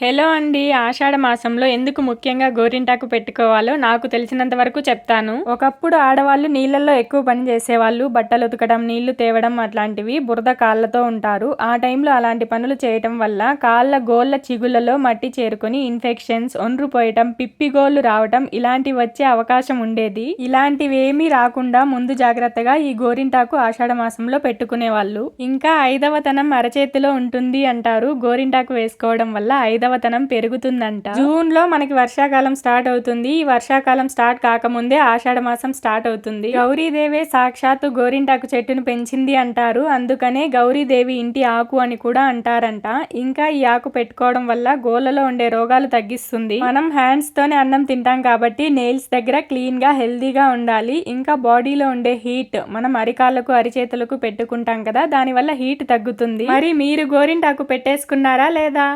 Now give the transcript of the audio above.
Hello అండి. ఆషాఢ మాసంలో ఎందుకు ముఖ్యంగా గోరింటాకు పెట్టుకోవాలో నాకు తెలిసినంత వరకు చెప్తాను. ఒకప్పుడు ఆడవాళ్ళు నీళ్ళల్లో ఎక్కువ పని చేసేవాళ్ళు. బట్టలు ఉతకడం నీళ్ళు తేవడం అట్లాంటివి బురద కాళ్ళతో ఉంటారు. ఆ టైంలో అలాంటి పనులు చేయటం వల్ల కాళ్ళ గోళ్ళ చిగుళ్ళలో మట్టి చేరుకొని ఇన్ఫెక్షన్స్ ఒండ్రు పోయటం పిప్పి గోళ్ళు రావటం ఇలాంటివి వచ్చే అవకాశం ఉండేది. ఇలాంటివి ఏమీ రాకుండా ముందు జాగ్రత్తగా ఈ గోరింటాకు ఆషాఢ మాసంలో పెట్టుకునేవాళ్ళు. ఇంకా ఐదవతనం అరచేతిలో ఉంటుంది అంటారు. గోరింటాకు వేసుకోవడం వల్ల ఐదవ ఐదవతనం పెరుగుతుందంట. జూన్లో మనకి వర్షాకాలం స్టార్ట్ అవుతుంది. ఈ వర్షాకాలం స్టార్ట్ కాకముందే ఆషాఢ మాసం స్టార్ట్ అవుతుంది. గౌరీదేవే సాక్షాత్తు గోరింటాకు చెట్టును పెంచింది అంటారు. అందుకనే గౌరీదేవి ఇంటి ఆకు అని కూడా అంటారంట. ఇంకా ఈ ఆకు పెట్టుకోవడం వల్ల గోళ్ళలో ఉండే రోగాలు తగ్గిస్తుంది. మనం హ్యాండ్స్ తోనే అన్నం తింటాం కాబట్టి నెయిల్స్ దగ్గర క్లీన్గా హెల్దీగా ఉండాలి. ఇంకా బాడీలో ఉండే హీట్ మనం అరికాళ్ళకు అరిచేతులకు పెట్టుకుంటాం కదా దానివల్ల హీట్ తగ్గుతుంది. మరి మీరు గోరింటాకు పెట్టేసుకున్నారా లేదా?